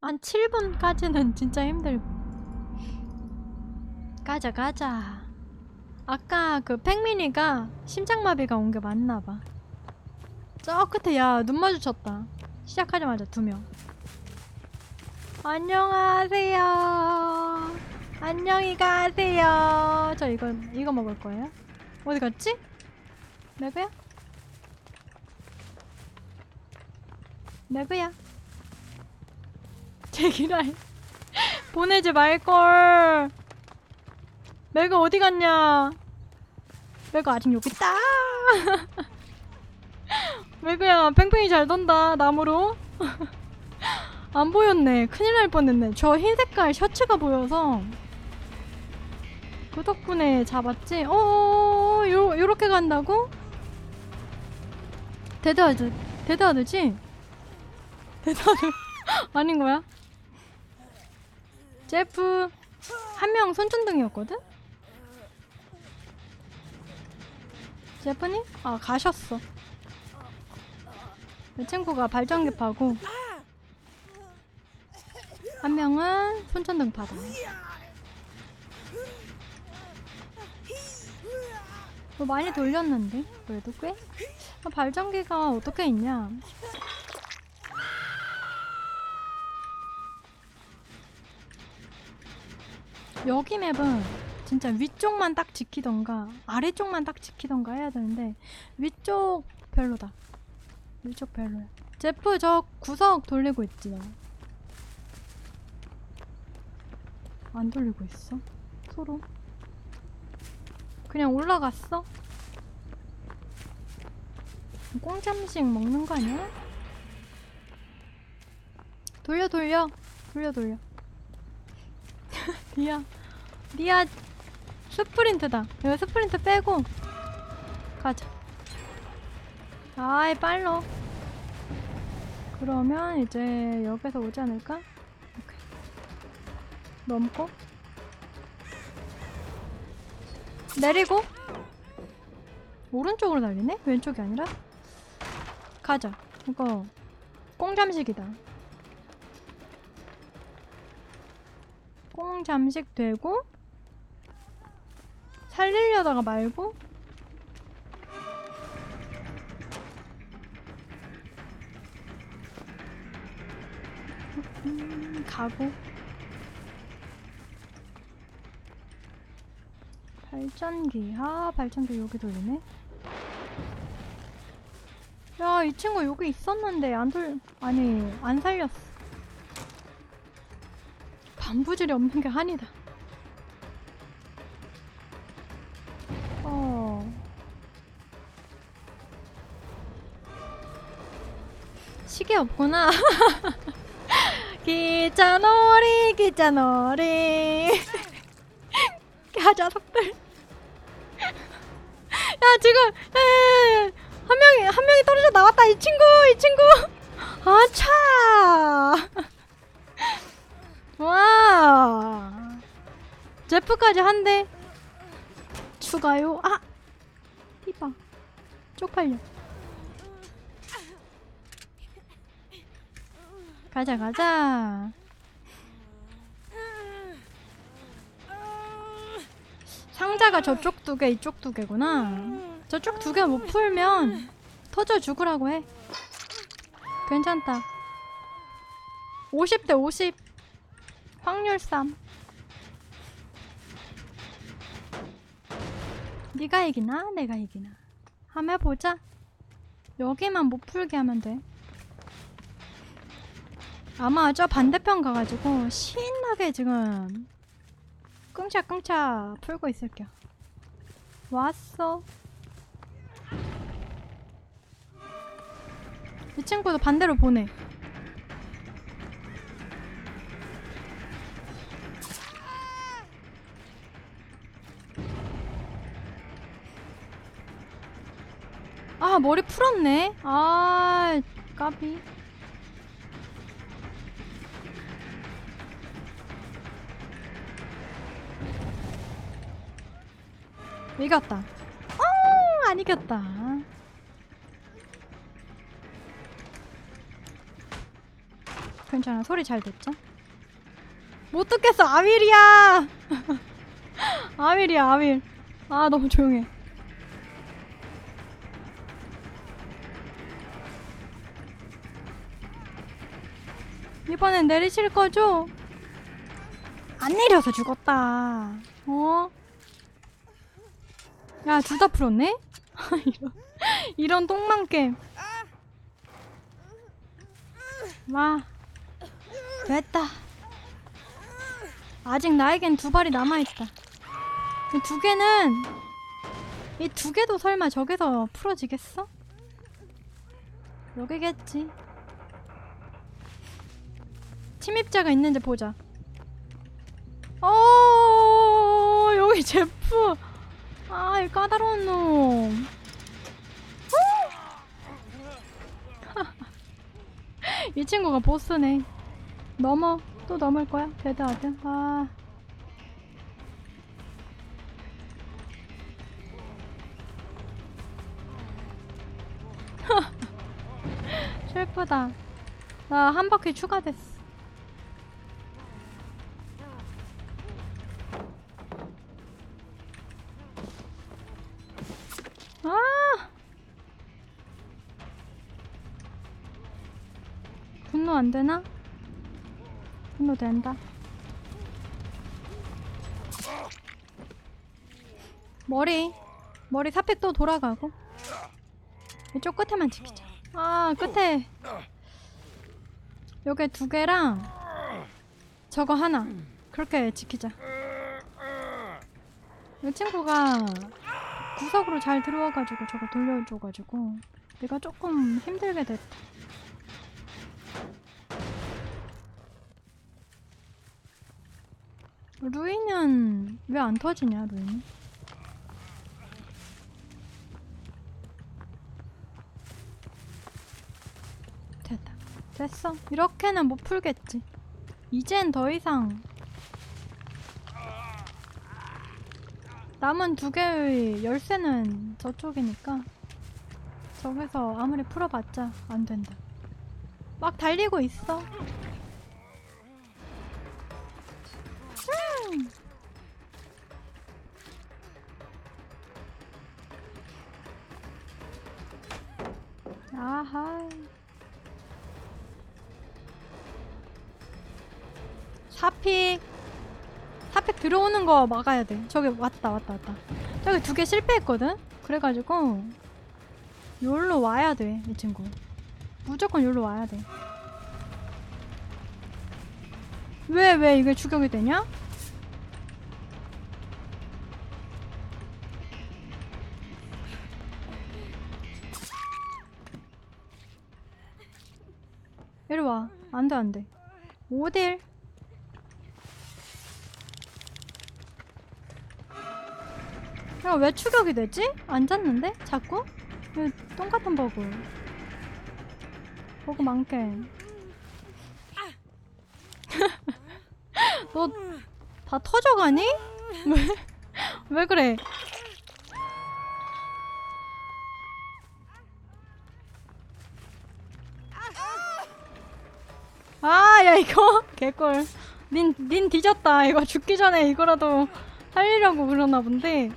한 7분까지는 진짜 힘들고. 가자, 가자. 아까 그 팽민이가 심장마비가 온 게 맞나봐. 저 끝에 야, 눈 마주쳤다. 시작하자마자 두 명. 안녕하세요. 안녕히 가세요. 저 이거, 이거 먹을 거예요. 어디 갔지? 매그야? 매그야. 제기랄. 보내지 말걸. 매그 어디 갔냐? 매그 아직 여기 있다. 매그야, 팽팽이 잘 돈다, 나무로. 안 보였네. 큰일 날 뻔했네. 저 흰 색깔 셔츠가 보여서. 그 덕분에 잡았지? 어, 요, 요렇게 간다고? 데드하드, 데드하드지? 데드하드. 아닌 거야? 제프, 한 명 손전등이었거든? 제프님? 아, 가셨어. 내 친구가 발전기 파고, 한 명은 손전등 파다. 뭐 많이 돌렸는데 그래도 꽤? 아, 발전기가 어떻게 있냐? 여기 맵은 진짜 위쪽만 딱 지키던가 아래쪽만 딱 지키던가 해야 되는데 위쪽 별로다. 위쪽 별로야. 제프 저 구석 돌리고 있지 나. 안 돌리고 있어? 서로 그냥 올라갔어? 꽁잠식 먹는 거 아니야? 돌려 돌려 돌려 돌려 리아 리아 스프린트다. 이거 스프린트 빼고 가자. 아이 빨로 그러면 이제 여기서 오지 않을까? 오케이. 넘고. 내리고. 오른쪽으로 날리네? 왼쪽이 아니라? 가자. 이거 꽁잠식이다 꽁잠식 되고 살리려다가 말고 음, 가고 발전기. 아 발전기 여기 돌리네. 야 이 친구 여기 있었는데 안 돌 아니 안 살렸어 반부질이 없는 게 한이다. 어. 시계 없구나. 기차놀이 기차놀이. 가자 속들. 야 지금 에, 한 명이 한 명이 떨어져 나왔다 이 친구 이 친구. 아차 와 제프까지 한 대 추가요 아 이봐 쪽팔려 가자 가자 상자가 저쪽 두 개, 이쪽 두 개구나. 저쪽 두 개 못 풀면 터져 죽으라고 해. 괜찮다. 50대 50. 확률 3. 네가 이기나? 내가 이기나? 한번 해보자. 여기만 못 풀게 하면 돼. 아마 저 반대편 가가지고 신나게 지금 끙차끙차 풀고 있을게요. 왔어. 이 친구도 반대로 보내. 아, 머리 풀었네. 아, 까비. 이겼다. 어, 안 이겼다. 괜찮아 소리 잘 듣죠? 못 듣겠어 아윌이야 아윌이야 아윌 아 너무 조용해 이번엔 내리실 거죠? 안 내려서 죽었다 어? 야 둘 다 풀었네? 이런, 이런 똥망 게임 와 됐다 아직 나에겐 두 발이 남아있다 이 두 개는 이 두 개도 설마 저기서 풀어지겠어? 여기겠지 침입자가 있는지 보자 어 여기 제프 아 이 까다로운 놈 이 친구가 보스네. 넘어. 또 넘을 거야? 데드하든. 아. 슬프다. 나 한 바퀴 추가됐어. 아! 분노 안 되나? 분노 된다. 머리. 머리 사팩 또 돌아가고. 이쪽 끝에만 지키자. 아, 끝에. 요게 두 개랑 저거 하나. 그렇게 지키자. 이 친구가 구석으로 잘 들어와가지고 저거 돌려줘가지고 내가 조금 힘들게 됐다. 루이는 왜 안 터지냐 루이? 됐다. 됐어. 이렇게는 못 풀겠지. 이젠 더 이상 남은 두 개의 열쇠는 저쪽이니까 저기서 아무리 풀어봤자 안 된다 막 달리고 있어 음. 들어오는 거 막아야 돼. 저기 왔다, 왔다, 왔다. 저기 두 개 실패했거든? 그래가지고, 요로 와야 돼, 이 친구. 무조건 요로 와야 돼. 왜, 왜 이게 추격이 되냐? 이리 와. 안 돼, 안 돼. 5대 1. 야, 왜 추격이 되지? 안 잤는데? 자꾸? 이 똑같은 버그. 버그 많게. 너 다 터져가니? 왜? 왜 그래? 아, 야, 이거 개꿀. 닌, 닌 뒤졌다. 이거 죽기 전에 이거라도 살리려고 그러나 본데.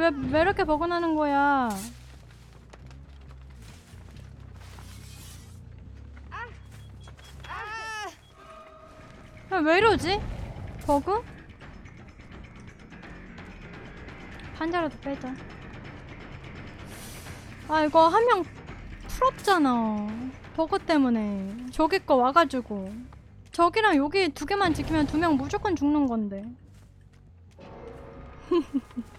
왜, 왜 이렇게 버그나는 거야? 야, 왜 이러지? 버그? 판자라도 빼자. 아 이거 한 명 풀었잖아 버그 때문에 저기 거 와가지고 저기랑 여기 두 개만 지키면 두 명 무조건 죽는 건데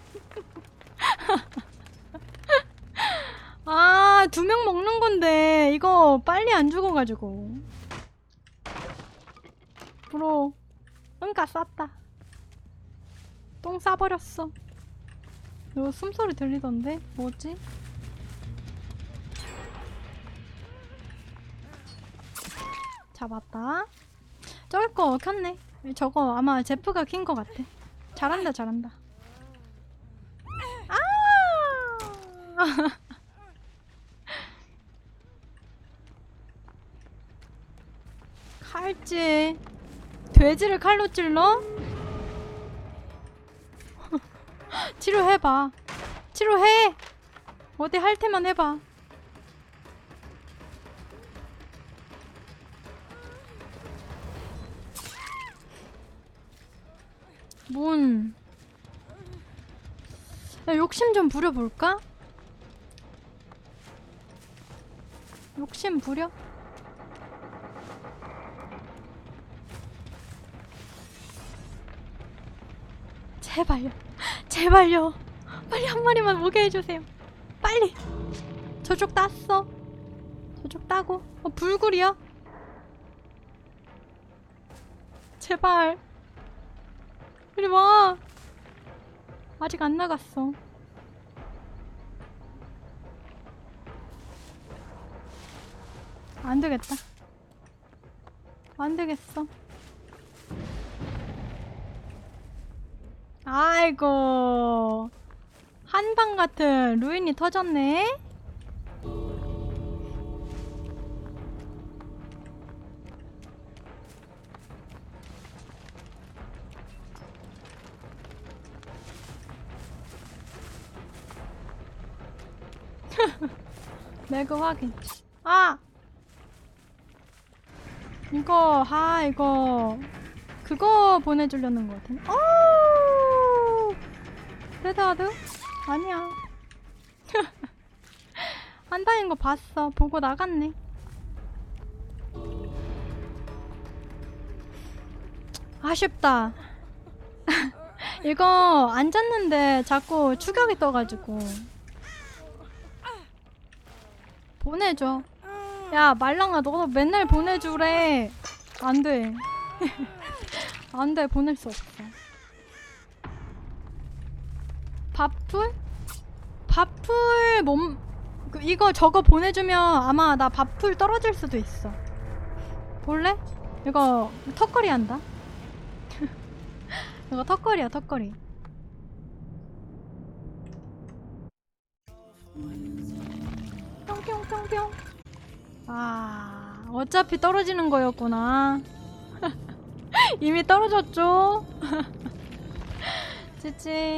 아 두 명 먹는 건데 이거 빨리 안 죽어가지고 브로 응가 쌌다 똥 싸버렸어 이거 숨소리 들리던데 뭐지? 잡았다. 저기 거 켰네. 저거 아마 제프가 킨 거 같아. 잘한다, 잘한다. 아! 할지. 돼지를 칼로 찔러? 치료해봐. 치료해! 어디 할 테만 해봐. 문. 야, 욕심 좀 부려볼까? 욕심 부려? 제발요. 제발요. 빨리 한 마리만 오게 해주세요. 빨리. 저쪽 땄어. 저쪽 따고. 어, 불굴이야? 제발. 이리 와. 아직 안 나갔어. 안 되겠다. 안 되겠어. 아이고. 한방 같은 루인이 터졌네? 매그 확인. 아! 이거, 아, 이거. 그거 보내주려는 것 같은데. 오! 레드하드? 아니야. 한다는 거 봤어. 보고 나갔네. 아쉽다. 이거 앉았는데 자꾸 추격이 떠가지고. 보내줘. 야, 말랑아, 너도 맨날 보내주래. 안 돼. 안 돼, 보낼 수 없어. 밥풀? 밥풀 몸, 그, 이거 저거 보내주면 아마 나 밥풀 떨어질 수도 있어. 볼래? 이거 턱걸이 한다. 이거 턱걸이야, 턱걸이. 뿅뿅뿅뿅. 아, 어차피 떨어지는 거였구나. 이미 떨어졌죠? 찌찌.